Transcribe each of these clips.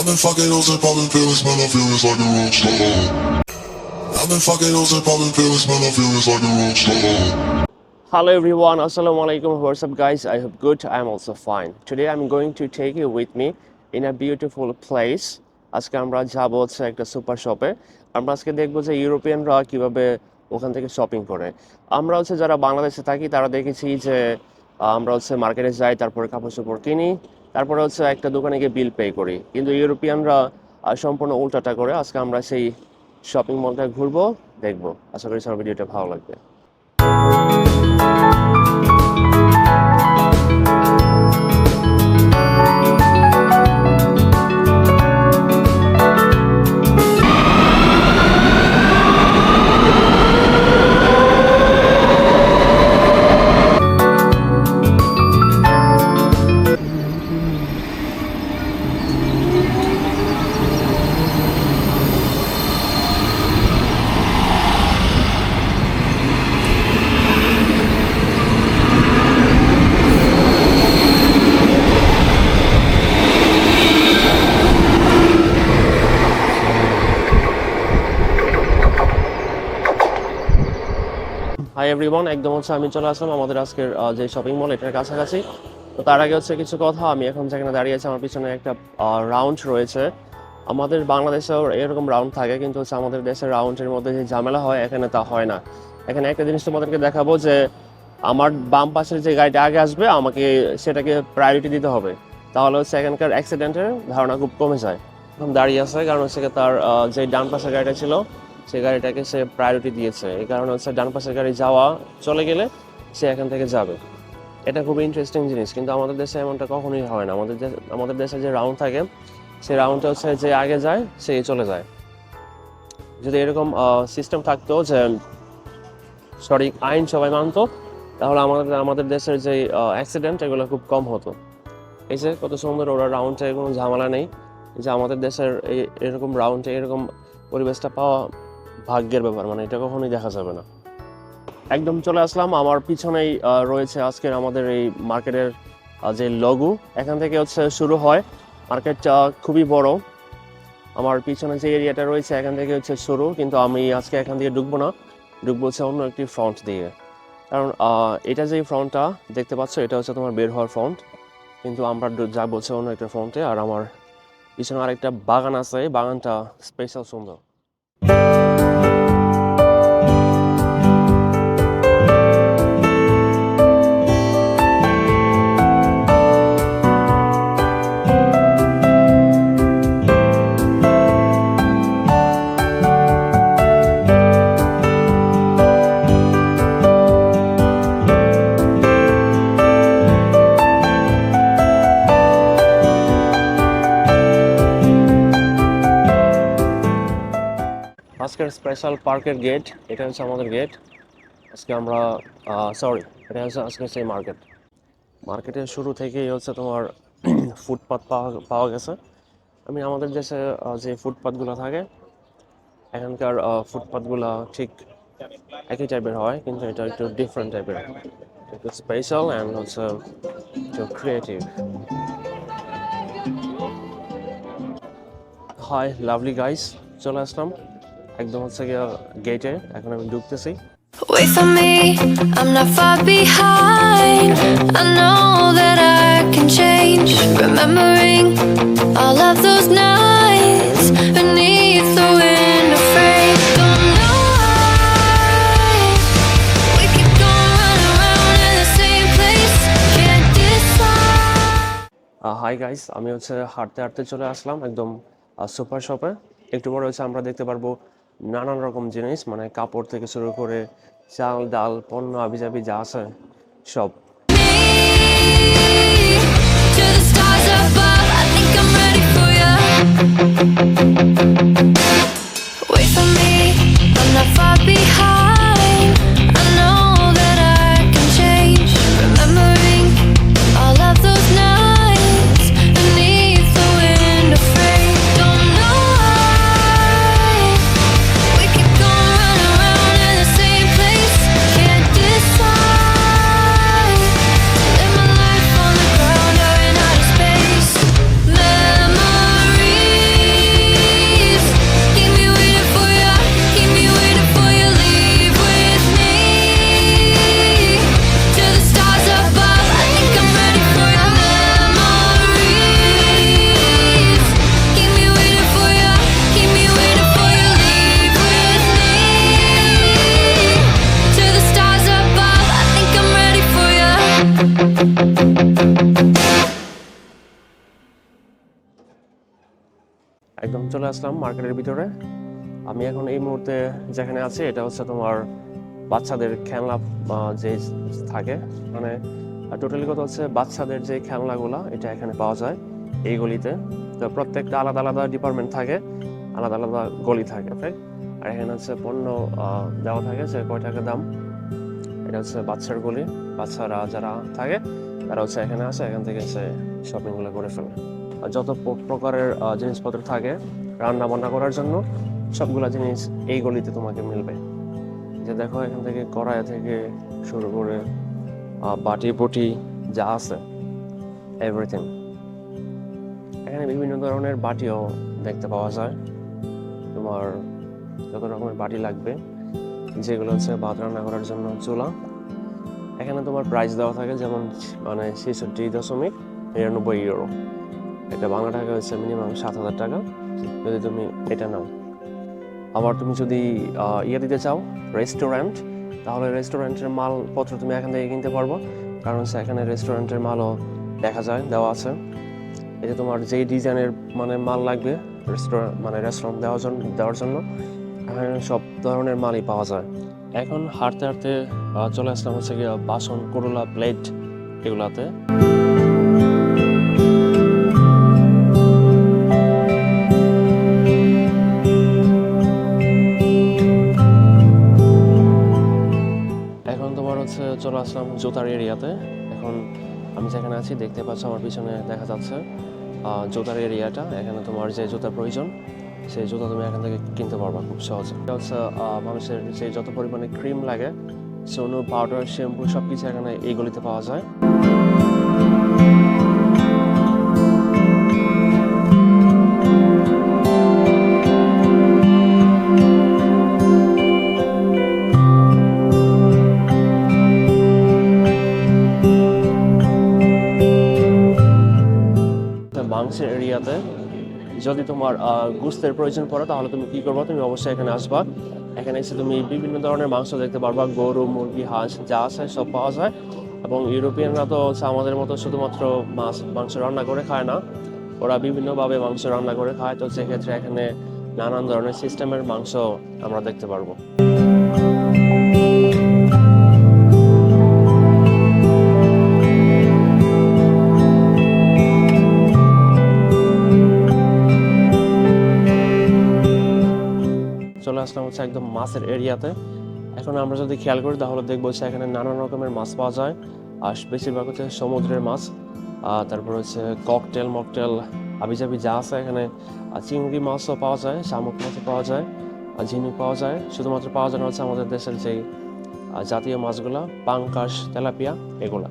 I've been fucking hoes and popping pills, man, I feel it's like a rock star. I've been fucking hoes and popping pills, man, I feel it's like a rock star. Hello everyone, Assalamu alaikum. What's up, guys? I hope good. I'm also fine. Today I'm going to take you with me in a beautiful place. আজকে আমরা যাব হচ্ছে একটা super শপে আমরা আজকে দেখব যে ইউরোপিয়ানরা কীভাবে ওখান থেকে শপিং করে আমরা হচ্ছে যারা বাংলাদেশে থাকি তারা দেখেছি যে আমরা হচ্ছে মার্কেটে যাই তারপরে কাপড় চোপড় কিনি তারপরে হচ্ছে একটা দোকানে গিয়ে বিল পে করি। কিন্তু ইউরোপিয়ানরা সম্পূর্ণ উল্টাটা করে, আজকে আমরা সেই শপিং মলটা ঘুরবো, দেখব। আশা করি সবার ভিডিওটা ভালো লাগবে। হাই এভরিওয়ান একদম হচ্ছে আমি চলে আসলাম আমাদের আজকের যে শপিং মল এটার কাছাকাছি। তো তার আগে হচ্ছে কিছু কথা, আমি এখন যেখানে দাঁড়িয়ে আছি, আমার পিছনে একটা রাউন্ড রয়েছে। আমাদের বাংলাদেশেও এরকম রাউন্ড থাকে, কিন্তু হচ্ছে আমাদের দেশের রাউন্ডের মধ্যে যে ঝামেলা হয়, এখানে তা হয় না। এখানে একটা জিনিস তোমাদেরকে দেখাবো যে, আমার বাম পাশের যে গাড়িটা আগে আসবে, আমাকে সেটাকে প্রায়োরিটি দিতে হবে। তাহলে হচ্ছে এখানকার অ্যাক্সিডেন্টের ধারণা খুব কমে যায়। দাঁড়িয়ে আছে, কারণ হচ্ছে তার যে ডান পাশের গাড়িটা ছিল সেই গাড়িটাকে সে প্রায়োরিটি দিয়েছে। এই কারণে হচ্ছে ডান পাশের গাড়ি যাওয়া, চলে গেলে সে এখান থেকে যাবে। এটা খুব ইন্টারেস্টিং জিনিস, কিন্তু আমাদের দেশে এমনটা কখনোই হয় না। আমাদের আমাদের দেশে যে রাউন্ড থাকে সেই রাউন্ডটা হচ্ছে যে আগে যায়, সে চলে যায়। যদি এরকম সিস্টেম থাকতো যে, সঠিক আইন সবাই মানতো, তাহলে আমাদের আমাদের দেশের যে অ্যাক্সিডেন্ট এগুলো খুব কম হতো। এই যে কত সুন্দর ওরা রাউন্ডে কোনো ঝামেলা নেই যে আমাদের দেশের এরকম রাউন্ডে এরকম পরিবেশটা পাওয়া ভাগ্যের ব্যাপার মানে এটা কখনোই দেখা যাবে না। একদম চলে আসলাম, আমার পিছনেই রয়েছে আজকের আমাদের এই মার্কেটের যে লঘু, এখান থেকে হচ্ছে শুরু হয়। মার্কেটটা খুবই বড়। আমার পিছনে যে এরিয়াটা রয়েছে, এখান থেকে হচ্ছে শুরু, কিন্তু আমি আজকে এখান থেকে ঢুকবো না। ঢুকবো হচ্ছে অন্য একটি ফ্রন্ট দিয়ে। কারণ এটা যে ফ্রন্টটা দেখতে পাচ্ছ, এটা হচ্ছে তোমার বের হওয়ার ফ্রন্ট কিন্তু আমরা যাব হচ্ছে অন্য একটা ফ্রন্টে আর আমার পিছনে আরেকটা বাগান আছে, বাগানটা স্পেশাল সুন্দর। আজকের স্পেশাল পার্কের গেট এটা হচ্ছে আমাদের গেট আজকে আমরা সরি এটা হচ্ছে আজকে সেই মার্কেট মার্কেটের শুরু থেকেই হচ্ছে তোমার ফুটপাত পাওয়া পাওয়া গেছে। আমি আমাদের দেশে যে ফুটপাতগুলো থাকে, এখানকার ফুটপাতগুলো ঠিক একই টাইপের হয়, কিন্তু এটা একটু ডিফারেন্ট টাইপের একটু স্পেশাল অ্যান্ড হচ্ছে একটু ক্রিয়েটিভ হাই লাভলি গাইস চলে আসলাম। একদম হচ্ছে গিয়ে গেটে এখন আমি ঢুকতেছি Wait for me, I'm not far behind. I know that I can change. Remembering all of those nights beneath the wind, afraid. Don't know why we keep going around in the same place. Can't decide. Hi guys আমি হচ্ছে হাঁটতে হাঁটতে চলে আসলাম একদম super শপে একটু পরে হচ্ছে আমরা দেখতে পারব নানান রকম জিনিস মানে কাপড় থেকে শুরু করে চাল, ডাল, পণ্য আবিজাবি যা আছে, সব। চলে আসলাম মার্কেটের ভিতরে। আমি এখন এই মুহূর্তে যেখানে আছি, এটা হচ্ছে তোমার বাচ্চাদের খেলনা যে থাকে মানে টোটালি কথা হচ্ছে বাচ্চাদের যে খেলনাগুলো, এটা এখানে পাওয়া যায় এই গলিতে। তো প্রত্যেকটা আলাদা আলাদা ডিপার্টমেন্ট থাকে, আলাদা আলাদা গলি থাকে আর এখানে হচ্ছে পণ্য দেওয়া থাকে, যে কয় টাকা দাম। এটা হচ্ছে বাচ্চার গলি, বাচ্চারা যারা থাকে, তারা হচ্ছে এখানে আসে, এখান থেকে সে শপিংগুলো করে ফেলে। যত প্রকারের জিনিসপত্র থাকে রান্না বান্না করার জন্য সবগুলা জিনিস এই গলিতে তোমাকে মিলবে। যে দেখো এখান থেকে কড়াই থেকে শুরু করে বাটি পটি যা আছে এভরিথিং এখানে বিভিন্ন ধরনের বাটিও দেখতে পাওয়া যায়। তোমার যত রকমের বাটি লাগবে, যেগুলো হচ্ছে ভাত রান্না করার জন্য চুলা। এখানে তোমার প্রাইস দেওয়া থাকে যেমন মানে ছেষট্টি দশমিক নিরানব্বই ইউরো এটা বাংলা টাকা হচ্ছে মিনিমাম সাত হাজার টাকা। যদি তুমি এটা নাও। আবার তুমি যদি ইয়ে দিতে চাও রেস্টুরেন্ট তাহলে রেস্টুরেন্টের মালপত্র তুমি এখান থেকে কিনতে পারব। কারণ এখানে রেস্টুরেন্টের মালও দেখা যায়, দেওয়া আছে। এটা তোমার যেই ডিজাইনের মানে মাল লাগবে রেস্টুরেন্ট মানে রেস্টুরেন্ট দেওয়ার জন্য দেওয়ার জন্য, এখানে সব ধরনের মালই পাওয়া যায়। এখন হাঁটতে হাঁটতে চলে আসলাম হচ্ছে গিয়ে বাসন, করোলা প্লেট এগুলাতে। চলে আসলাম জোতার এরিয়াতে। এখন আমি যেখানে আছি, দেখতে পাচ্ছ আমার পিছনে দেখা যাচ্ছে জোতার জুতার এরিয়াটা। এখানে তোমার যে জুতা প্রয়োজন, সেই জুতা তুমি এখান থেকে কিনতে পারবা খুব সহজে। হচ্ছে মানুষের যে যত পরিমাণে ক্রিম লাগে, সোনু পাউডার শ্যাম্পু সব কিছু এখানে এই গলিতে পাওয়া যায়। মাংসের এরিয়াতে। যদি তোমার গুস্তের প্রয়োজন পড়ে, তাহলে তুমি কী করবে? তুমি অবশ্যই এখানে আসবা। এখানে এসে তুমি বিভিন্ন ধরনের মাংস দেখতে পারবা। গরু, মুরগি, হাঁস, যা আছে সব পাওয়া যায়। এবং ইউরোপিয়ানরা তো হচ্ছে আমাদের মতো শুধুমাত্র মাছ, মাংস রান্না করে খায় না। ওরা বিভিন্নভাবে মাংস রান্না করে খায়। তো সেক্ষেত্রে এখানে নানান ধরনের সিস্টেমের মাংস আমরা দেখতে পারব। আসলাম হচ্ছে একদম মাছের এরিয়াতে। এখন আমরা যদি খেয়াল করি, তাহলে দেখব হচ্ছে এখানে নানান রকমের মাছ পাওয়া যায়। আর বেশিরভাগ হচ্ছে সমুদ্রের মাছ। তারপর হচ্ছে ককটেল, মকটেল, আবিজাবি যা আছে এখানে। চিংড়ি মাছও পাওয়া যায়, শামুক মাছও পাওয়া যায়, আর ঝিনুক পাওয়া যায়। শুধুমাত্র পাওয়া যায় না হচ্ছে আমাদের দেশের যেই জাতীয় মাছগুলা, পাঙ্কাশ, তেলাপিয়া, এগুলা।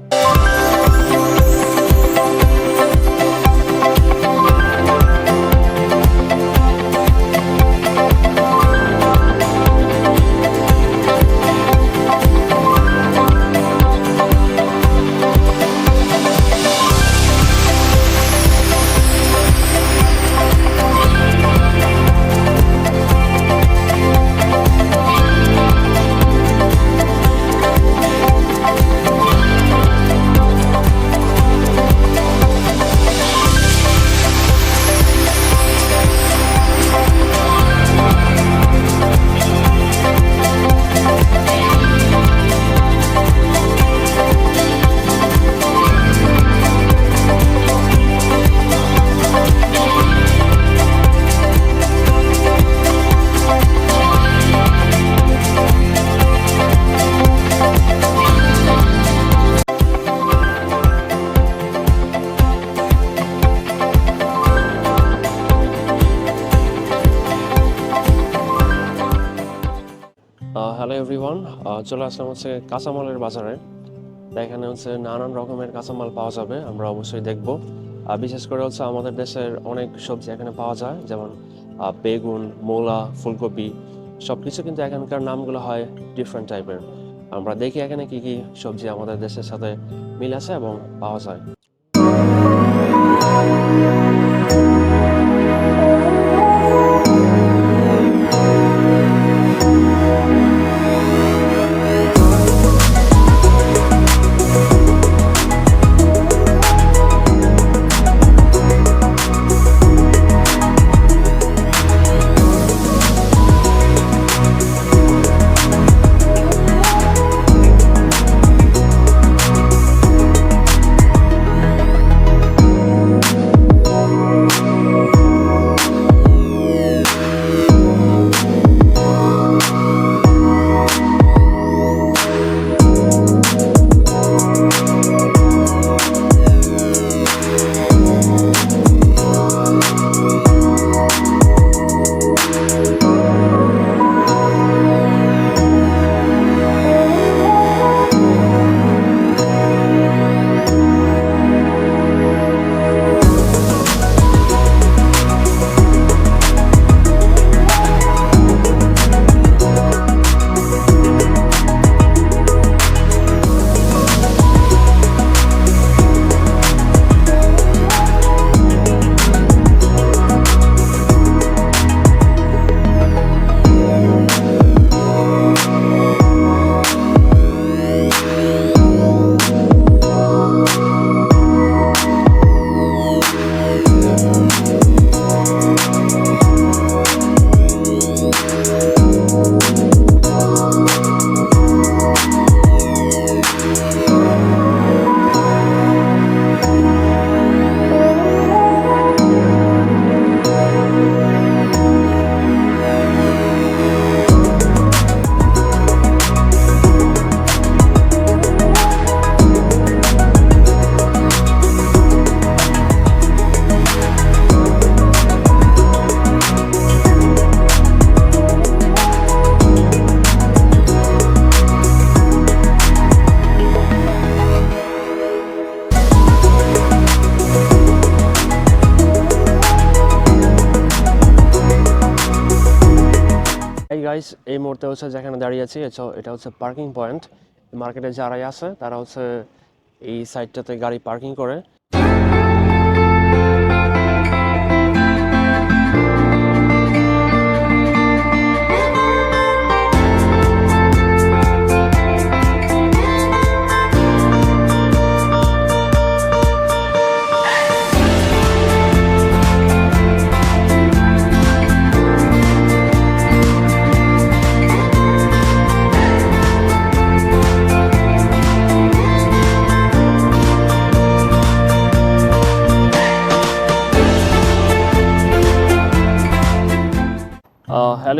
চলে আসলাম হচ্ছে কাঁচামালের বাজারে। এখানে হচ্ছে নানান রকমের কাঁচামাল পাওয়া যাবে, আমরা অবশ্যই দেখব। বিশেষ করে হচ্ছে আমাদের দেশের অনেক সবজি এখানে পাওয়া যায়, যেমন বেগুন, মূলা, ফুলকপি সব কিছু কিন্তু এখানকার নামগুলো হয় ডিফারেন্ট টাইপের আমরা দেখি এখানে কি কি সবজি আমাদের দেশের সাথে মিল আছে এবং পাওয়া যায়। গাইস এই মুহূর্তে হচ্ছে যেখানে দাঁড়িয়ে আছি, এটা- এটা হচ্ছে পার্কিং পয়েন্ট মার্কেটে যারাই আছে, তারা হচ্ছে এই সাইডটাতে গাড়ি পার্কিং করে।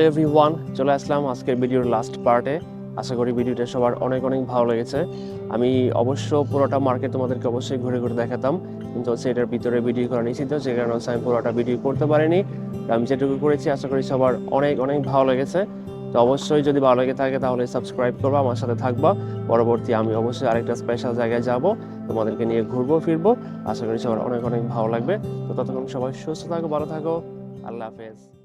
এভরিওয়ান চলে আসলাম আজকের ভিডিওর লাস্ট পার্টে আশা করি ভিডিওটা সবার অনেক অনেক ভালো লেগেছে। আমি অবশ্য পুরোটা মার্কেট তোমাদেরকে অবশ্যই ঘুরে ঘুরে দেখাতাম, কিন্তু হচ্ছে এটার ভিতরে ভিডিও করা নিষিদ্ধ, যে কারণে হচ্ছে আমি পুরোটা ভিডিও করতে পারিনি। আমি যেটুকু করেছি, আশা করি সবার অনেক অনেক ভালো লেগেছে। তো অবশ্যই যদি ভালো লেগে থাকে, তাহলে সাবস্ক্রাইব করব, আমার সাথে থাকবা। পরবর্তী আমি অবশ্যই আরেকটা স্পেশাল জায়গায় যাব, তোমাদেরকে নিয়ে ঘুরবো, ফিরবো। আশা করি সবার অনেক অনেক ভালো লাগবে। তো ততক্ষণ সবাই সুস্থ থাকো, ভালো থাকো। আল্লাহ হাফেজ।